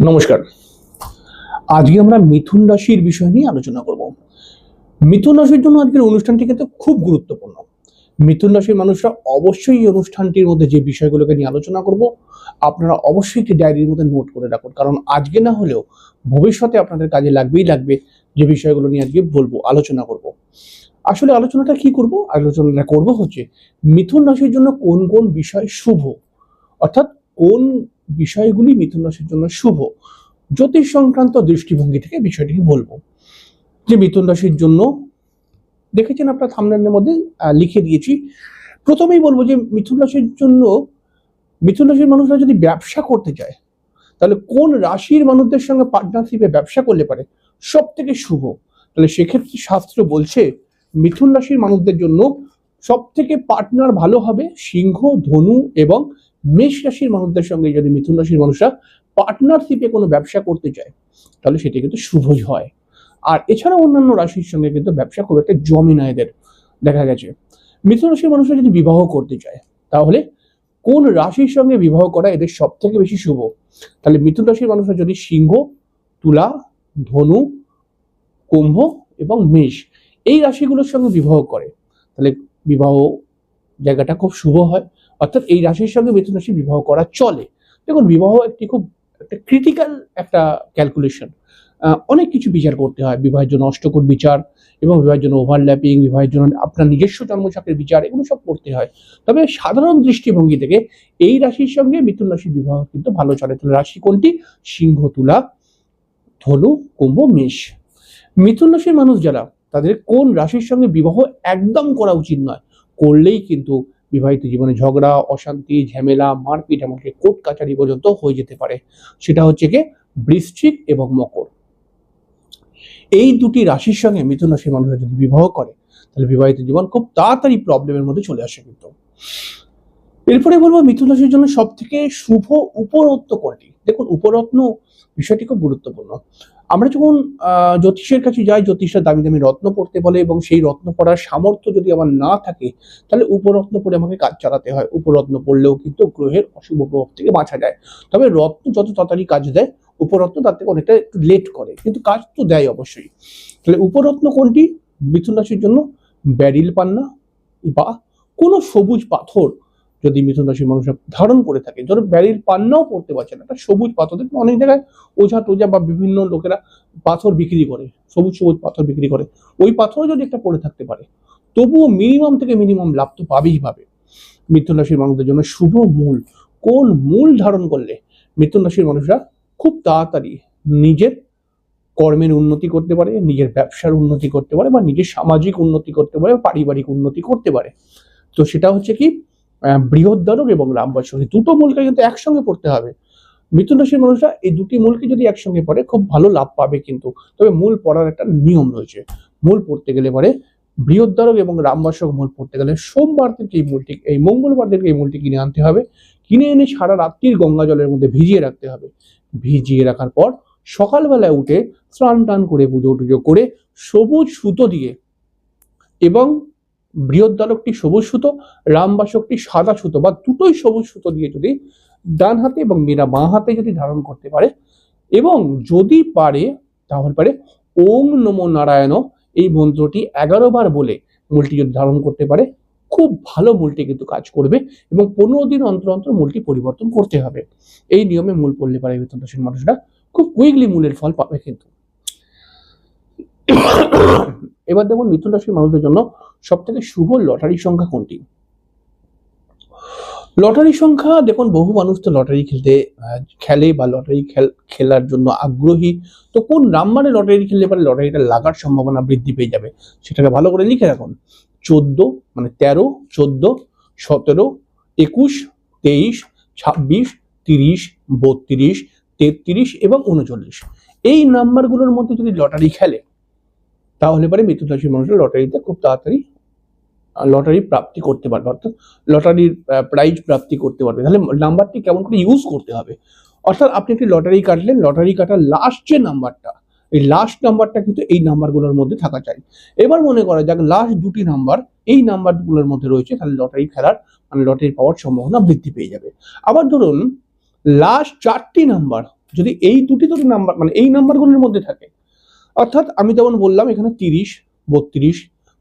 নমস্কার। আজকে আমরা মিথুন রাশির বিষয় নিয়ে আলোচনা করব। মিথুন রাশির জন্য আজকের অনুষ্ঠানটি কিন্তু খুব গুরুত্বপূর্ণ। মিথুন রাশির মানুষরা অবশ্যই এই অনুষ্ঠানটির মধ্যে যে বিষয়গুলোকে নিয়ে আলোচনা করব, আপনারা অবশ্যই একটি ডায়েরির মধ্যে নোট করে রাখুন। কারণ আজকে না হলেও ভবিষ্যতে আপনাদের কাজে লাগবেই লাগবে যে বিষয়গুলো নিয়ে আজকে বলব, আলোচনা করব। আসলে আলোচনাটা কি করব? আলোচনাটা করব হচ্ছে, মিথুন রাশির জন্য কোন কোন বিষয় শুভ? অর্থাৎ কোন বিষয়গুলি মিথুন রাশির জন্য শুভ। জ্যোতিষ সংক্রান্ত দৃষ্টিভঙ্গি থেকে বিষয়টিকে বলব। যে মিথুন রাশির জন্য, দেখেছেন আপনার থামনের মধ্যে লিখে দিয়েছি। প্রথমেই বলব যে মিথুন রাশির জন্য, মিথুন রাশির মানুষরা যদি ব্যবসা করতে চায়, তাহলে কোন রাশির মানুষদের সঙ্গে পার্টনারশিপে ব্যবসা করলে পারে? সব থেকে শুভ। তাহলে সেক্ষেত্রে শাস্ত্র বলছে, মিথুন রাশির মানুষদের জন্য সব থেকে পার্টনার ভালো হবে সিংহ, ধনু এবং মেষ রাশির মানুষদের সঙ্গে যদি মিথুন রাশির মানুষরা পার্টনারশিপে কোনো ব্যবসা করতে চায়, তাহলে সেটা কিন্তু শুভই হয়। আর এছাড়া অন্যান্য রাশির সঙ্গে কিন্তু ব্যবসা খুব একটা জমে না এদের, দেখা গেছে। মিথুন রাশির মানুষরা যদি বিবাহ করতে চায়, তাহলে কোন রাশির সঙ্গে বিবাহ করা এদের সব থেকে বেশি শুভ? তাহলে মিথুন রাশির মানুষরা যদি সিংহ, তুলা, ধনু, কুম্ভ এবং মেষ এই রাশিগুলোর সঙ্গে বিবাহ করে, তাহলে বিবাহ জায়গাটা খুব শুভ হয়। অর্থাৎ এই রাশির সঙ্গে মিথুন রাশি বিবাহ করা চলে। দেখুন, বিবাহ একটি খুব একটা ক্রিটিক্যাল একটা ক্যালকুলেশন অনেক কিছু বিচার করতে হয়। বিবাহের জন্য অষ্টকোট বিচার এবং বিবাহের জন্য ওভারল্যাপিং বিবাহের জন্য আপনার নিজস্ব জন্মছকের বিচার, এগুলো সব করতে হয়। তবে সাধারণ দৃষ্টিভঙ্গি থেকে এই রাশির সঙ্গে মিথুন রাশির বিবাহ কিন্তু ভালো চলে। তাহলে রাশি কোনটি? সিংহ, তুলা, ধনু, কুম্ভ, মেষ। মিথুন রাশির মানুষ যারা, তাদের কোন রাশির সঙ্গে বিবাহ একদম করা উচিত নয়। করলেই কিন্তু বিবাহিত জীবনে ঝগড়া, অশান্তি, ঝামেলা, মারপিট এমনকি কোর্ট কাচারি পর্যন্ত হয়ে যেতে পারে। সেটা হচ্ছে কি বৃশ্চিক এবং মকর। এই দুটি রাশির সঙ্গে মিথুন রাশির মানুষরা যদি বিবাহ করে, তাহলে বিবাহিত জীবন খুব তাড়াতাড়ি প্রবলেমের মধ্যে চলে আসে কিন্তু। এরপরে বলব মিথুন রাশির জন্য সব থেকে শুভ উপরত্ন কোনটি? দেখুন উপরত্ন বিষয়টি খুব গুরুত্বপূর্ণ। আমরা যখন জ্যোতিষের কাছে যাই, জ্যোতিষরা দামি দামি রত্ন পড়তে বলে এবং সেই রত্ন পড়ার সামর্থ্য যদি আমার না থাকে, তাহলে উপরত্ন পড়ে আমাকে কাজ চালাতে হয়। উপরত্ন পড়লেও কিন্তু গ্রহের অশুভ প্রভাব থেকে বাঁচা যায়। তবে রত্ন যত তাড়াতাড়ি কাজ দেয় উপরত্ন তার থেকে অনেকটা একটু লেট করে। কিন্তু কাজ তো দেয় অবশ্যই। তাহলে উপরত্ন কোনটি? মিথুন রাশির জন্য ব্যারিল পান্না বা কোনো সবুজ পাথর যদি মিথুন রাশির মানুষরা ধারণ করে থাকে, ধরো ব্যারির পান্নাও পড়তে পারছে না, একটা সবুজ পাথর, দেখুন অনেক জায়গায় ওঝা টোঝা বা বিভিন্ন লোকেরা পাথর বিক্রি করে, সবুজ সবুজ পাথর বিক্রি করে। ওই পাথরও যদি একটা পড়ে থাকতে পারে, তবুও মিনিমাম থেকে মিনিমাম লাভ তো পাবেই পাবে। মিথুন রাশির মানুষদের জন্য শুভ মূল। কোন মূল ধারণ করলে মিথুন রাশির মানুষরা খুব তাড়াতাড়ি নিজের কর্মের উন্নতি করতে পারে, নিজের ব্যবসার উন্নতি করতে পারে বা নিজের সামাজিক উন্নতি করতে পারে পারিবারিক উন্নতি করতে পারে? তো সেটা হচ্ছে কি আহ, বৃহদ্ধারক এবং রামবাসক এই দুটো মূলকে কিন্তু একসঙ্গে পড়তে হবে। মিথুন রাশির মানুষরা এই দুটি মূলকে যদি একসঙ্গে পড়ে খুব ভালো লাভ পাবে কিন্তু। তবে মূল পড়ার একটা নিয়ম রয়েছে। মূল পড়তে গেলে পরে বৃহদ্ধারক এবং রামবাসক মূল পড়তে গেলে সোমবার থেকে এই মূলটি এই মঙ্গলবার থেকে এই মূলটি কিনে আনতে হবে। কিনে এনে সারা রাত্রির গঙ্গা জলের মধ্যে ভিজিয়ে রাখতে হবে। ভিজিয়ে রাখার পর সকালবেলায় উঠে স্নান টান করে পুজো টুজো করে সবুজ সুতো দিয়ে এবং বৃহদ্ধারকটি সবুজ সুতো রামবাসকটি সাদা সুতো বা দুটোই সবুজ সুতো দিয়ে যদি ডান হাতে এবং মেয়েরা বাঁ হাতে যদি ধারণ করতে পারে এবং যদি পারে তাহলে পারে ওম নমো নারায়ণ এই মন্ত্রটি এগারো বার বলে মূলটি যদি ধারণ করতে পারে, খুব ভালো মূলটি কিন্তু কাজ করবে এবং পনেরো দিন অন্তর অন্তর মূলটি পরিবর্তন করতে হবে। এই নিয়মে মূল পড়লে পারে বেতন মানুষরা খুব কুইকলি মূলের ফল পাবে কিন্তু। এবার দেখুন মিথুন রাশির মানুষদের জন্য সব থেকে শুভ লটারি সংখ্যা কোনটি? লটারি সংখ্যা, দেখুন বহু মানুষ তো লটারি খেলতে খেলে বা লটারি খেল, খেলার জন্য আগ্রহী। তো কোন নাম্বারে লটারি খেললে পারে লটারিটা লাগার সম্ভাবনা বৃদ্ধি পেয়ে যাবে সেটাকে ভালো করে লিখে রাখুন। চোদ্দ মানে তেরো, চোদ্দ, সতেরো, একুশ, তেইশ, ছাব্বিশ, তিরিশ, বত্রিশ, তেত্রিশ এবং উনচল্লিশ। এই নাম্বারগুলোর মধ্যে যদি লটারি খেলে তাহলে পরে মিথুন মানুষরা লটারিতে খুব তাড়াতাড়ি লটারি প্রাপ্তি করতে পারবে, অর্থাৎ লটারির প্রাইজ প্রাপ্তি করতে পারবে। তাহলে নাম্বারটি কেমন করে ইউজ করতে হবে? অর্থাৎ আপনি একটি লটারি কাটলেন, লটারি কাটার লাস্ট যে নাম্বারটা, এই লাস্ট নাম্বারটা কিন্তু এই নাম্বারগুলোর মধ্যে থাকা চাই। এবার মনে করা যাক লাস্ট দুটি নাম্বার, এই নাম্বারগুলোর মধ্যে রয়েছে, তাহলে লটারি খেলার মানে লটারি পাওয়ার সম্ভাবনা বৃদ্ধি পেয়ে যাবে। আবার ধরুন লাস্ট চারটি নাম্বার, যদি এই দুটি দুটি নাম্বার মানে এই নাম্বারগুলোর মধ্যে থাকে অর্থাৎ আমি যেমন বললাম, এখানে তিরিশ, বত্রিশ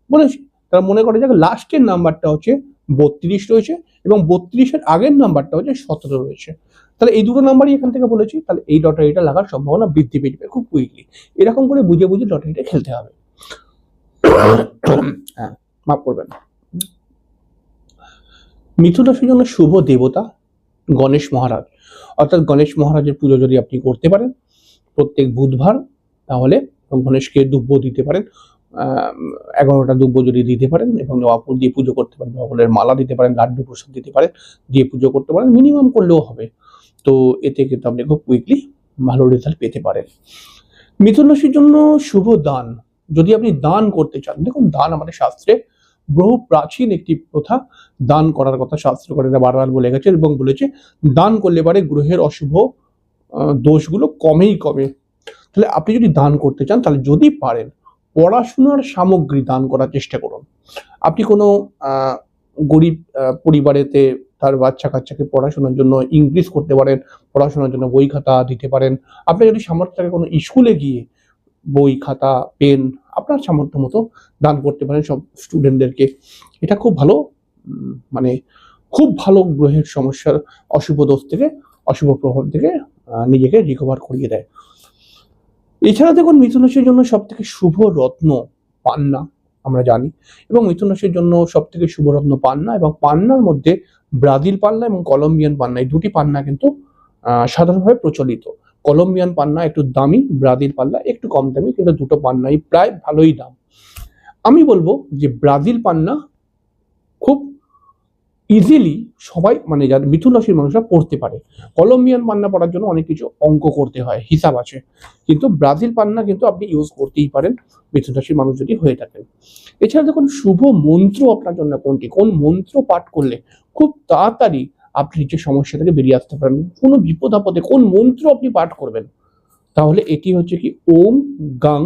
বলেছি তারা মনে করে যে লাস্টের নাম্বারটা হচ্ছে বত্রিশ রয়েছে এবং বত্রিশের আগের নাম্বারটা হচ্ছে সতেরো রয়েছে। তাহলে এই দুটো নাম্বারই এখান থেকে বলেছি, তাহলে এই লটারিটা লাগার সম্ভাবনা বৃদ্ধি পেয়ে খুব কুইকলি এরকম করে বুঝে বুঝে লটারিটা খেলতে হবে। হ্যাঁ মাফ করবেন। মিথুন রাশির জন্য শুভ দেবতা গণেশ মহারাজ। অর্থাৎ গণেশ মহারাজের পুজো যদি আপনি করতে পারেন প্রত্যেক বুধবার, তাহলে গণেশকে দুব্য দিতে পারেন এগারোটা দুব্য যদি দিতে পারেন এবং নবাপুর দিয়ে পুজো করতে পারেন নবাবলের মালা দিতে পারেন, লাড্ডু প্রসাদ দিতে পারেন, দিয়ে পুজো করতে পারেন মিনিমাম করলেও হবে। তো এতে কিন্তু আপনি খুব কুইকলি ভালো রেজাল্ট পেতে পারেন। মিথুন রাশির জন্য শুভ দান। যদি আপনি দান করতে চান, দেখুন দান আমাদের শাস্ত্রে বহু প্রাচীন একটি প্রথা, দান করার কথা শাস্ত্রকারেরা বারবার বলে গেছে এবং বলেছে, দান করলে পারে গ্রহের অশুভ দোষগুলো কমেই কমে। তাহলে আপনি যদি দান করতে চান, তাহলে যদি পারেন, পড়াশোনার সামগ্রী দান করার চেষ্টা করুন। আপনি কোনো গরিব পরিবারেতে তার বাচ্চা কাচ্চাকে পড়াশোনার জন্য ইংলিশ করতে পারেন, পড়াশোনার জন্য বই খাতা দিতে পারেন। আপনি যদি সামর্থ্য থাকে কোনো স্কুলে গিয়ে বই, খাতা পেন আপনার সামর্থ্য মতো দান করতে পারেন সব স্টুডেন্টদেরকে এটা খুব ভালো মানে খুব ভালো গ্রহের সমস্যার অশুভ দোষ থেকে, অশুভ প্রভাব থেকে নিজেকে রিকভার করিয়ে দেয়। এছাড়া দেখুন মিথুন রাশির জন্য সব থেকে শুভ রত্ন পান্না, আমরা জানি। এবং মিথুন রাশির জন্য সব থেকে শুভ রত্ন পান্না এবং পান্নার মধ্যে ব্রাজিল পান্না এবং কলম্বিয়ান পান্না, এই দুটি পান্না কিন্তু সাধারণভাবে প্রচলিত। কলম্বিয়ান পান্না একটু দামি, ব্রাজিল পান্না একটু কম দামি, কিন্তু দুটো পান্নাই প্রায় ভালোই দাম। আমি বলব যে ব্রাজিল পান্না ইজিলি সবাই মানে যারা মিথুন রাশির মানুষরা পড়তে পারে। কলম্বিয়ান পান্না পড়ার জন্য অনেক কিছু অঙ্ক করতে হয়, হিসাব আছে। কিন্তু ব্রাজিল পান্না কিন্তু আপনি ইউজ করতেই পারেন, মিথুন রাশির মানুষ যদি হয়ে থাকেন। এছাড়া দেখুন, শুভ মন্ত্র আপনার জন্য কোনটি? কোন মন্ত্র পাঠ করলে খুব তাড়াতাড়ি আপনি নিজের সমস্যা থেকে বেরিয়ে আসতে পারেন, কোনো বিপদ আপদে কোন মন্ত্র আপনি পাঠ করবেন? তাহলে এটি হচ্ছে কি, ওম, গাং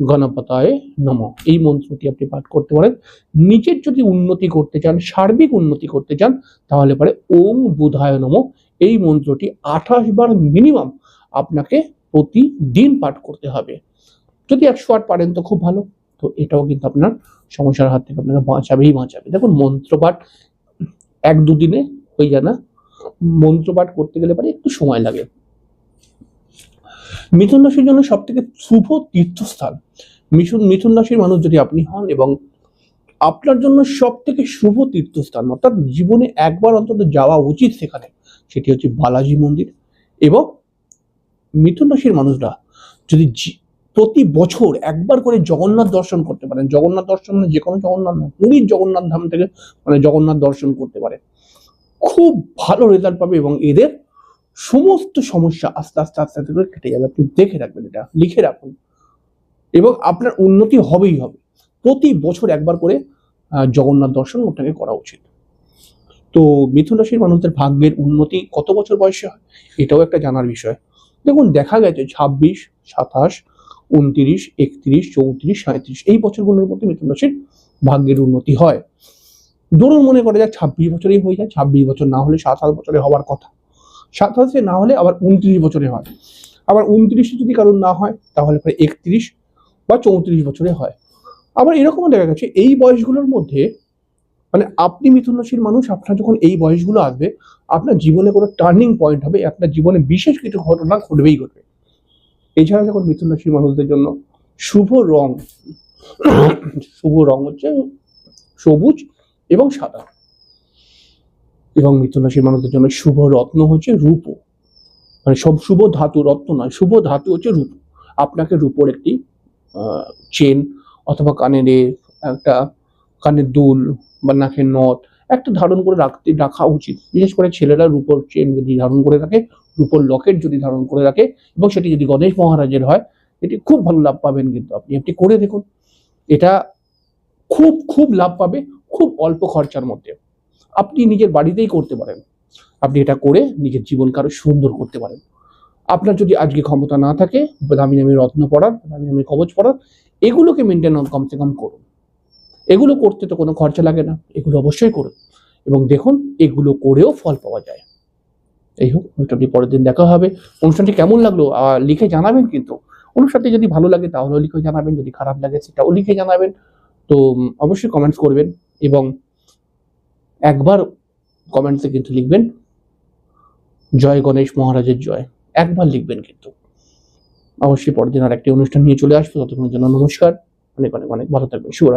গণপতায় নম। এই মন্ত্রটি আপনি পাঠ করতে পারেন। নিজের যদি উন্নতি করতে চান, সার্বিক উন্নতি করতে চান, তাহলে পরে ওম বুধায় নম। এই মন্ত্রটি আঠাশ বার মিনিমাম আপনাকে প্রতিদিন পাঠ করতে হবে। যদি একশো আট পারেন তো খুব ভালো। তো এটাও কিন্তু আপনার সমস্যার হাত থেকে আপনাকে বাঁচাবেই বাঁচাবে। দেখুন মন্ত্রপাঠ এক দুদিনে হয়ে যায় না। মন্ত্রপাঠ করতে গেলে পরে একটু সময় লাগে। মিথুন রাশির জন্য সব থেকে শুভ তীর্থস্থান। মিথুন মিথুন রাশির মানুষ যদি আপনি হন এবং আপনার জন্য সব থেকে শুভ তীর্থস্থান, অর্থাৎ জীবনে একবার অন্তত যাওয়া উচিত সেখানে, সেটি হচ্ছে বালাজি মন্দির এবং মিথুন রাশির মানুষরা যদি প্রতি বছর একবার করে জগন্নাথ দর্শন করতে পারেন, জগন্নাথ দর্শন মানে যে কোনো জগন্নাথ পুরীর জগন্নাথ ধাম থেকে মানে জগন্নাথ দর্শন করতে পারে, খুব ভালো রেজাল্ট পাবে এবং এদের সমস্ত সমস্যা আস্তে আস্তে আস্তে আস্তে করে কেটে যাবে। আপনি দেখে রাখবেন এটা, লিখে রাখুন। এবং আপনার উন্নতি হবেই হবে। প্রতি বছর একবার করে জগন্নাথ দর্শন ওটাকে করা উচিত। তো মিথুন রাশির মানুষদের ভাগ্যের উন্নতি কত বছর বয়সে হয়, এটাও একটা জানার বিষয়। দেখুন, দেখা গেছে ছাব্বিশ, সাতাশ, উনত্রিশ, একত্রিশ, চৌত্রিশ সাঁত্রিশ এই বছরগুলোর মধ্যে মিথুন রাশির ভাগ্যের উন্নতি হয়। ধরুন, মনে করে যাক ছাব্বিশ বছরেই হয়ে যায়, ছাব্বিশ বছর না হলে সাতাশ বছরে হওয়ার কথা। সাতাশে না হলে আবার উনত্রিশ বছরে হয়। আবার উনত্রিশে যদি কারণ না হয়, তাহলে পরে একত্রিশ বা চৌত্রিশ বছরে হয়। আবার এরকমও দেখা গেছে, এই বয়সগুলোর মধ্যে মানে আপনি মিথুন রাশির মানুষ, আপনার যখন এই বয়সগুলো আসবে, আপনার জীবনে কোনো টার্নিং পয়েন্ট হবে, আপনার জীবনে বিশেষ কিছু ঘটনা ঘটবেই ঘটবে। এছাড়া যখন মিথুন রাশির মানুষদের জন্য শুভ রং শুভ রং হচ্ছে সবুজ এবং সাদা। এবং মিথুন রাশির মানুষদের জন্য শুভ রত্ন হচ্ছে রূপ। মানে সব শুভ ধাতু, রত্ন নয়, শুভ ধাতু হচ্ছে রূপ। আপনাকে রূপোর একটি চেন অথবা কানের একটা কানের দুল বা নাকের নথ একটা ধারণ করে রাখতে, রাখা উচিত। বিশেষ করে ছেলেরা রূপোর চেন যদি ধারণ করে রাখে, রূপোর লকেট যদি ধারণ করে রাখে এবং সেটি যদি গণেশ মহারাজের হয়, এটি খুব ভালো লাভ পাবেন কিন্তু আপনি। আপনি করে দেখুন। এটা খুব খুব লাভ পাবে, খুব অল্প খরচার মধ্যে। আপনি নিজের বাড়িতেই করতে পারেন। আপনি এটা করে নিজের জীবনকে আরও সুন্দর করতে পারেন। আপনার যদি আজকে ক্ষমতা না থাকে, দামি দামি রত্ন পড়ার দামি দামি কবচ পড়ার এগুলোকে মেনটেন কমসে কম করুন। এগুলো করতে তো কোনো খরচা লাগে না, এগুলো অবশ্যই করুন। এবং দেখুন, এগুলো করেও ফল পাওয়া যায়। এই হোক অনুষ্ঠানটি পরের দিন দেখা হবে। অনুষ্ঠানটি কেমন লাগল লিখে জানাবেন কিন্তু। অনুষ্ঠানটি যদি ভালো লাগে তাহলেও লিখে জানাবেন। যদি খারাপ লাগে, সেটাও লিখে জানাবেন। তো অবশ্যই কমেন্টস করবেন এবং একবার কমেন্টসে কিন্তু লিখবেন, জয় গণেশ মহারাজের জয়। একবার লিখবেন কিন্তু। অবশ্যই পরদিন দিন আর একটি অনুষ্ঠান নিয়ে চলে আসব। ততক্ষণের জন্য নমস্কার। অনেক অনেক অনেক ভালো থাকবেন। শুভ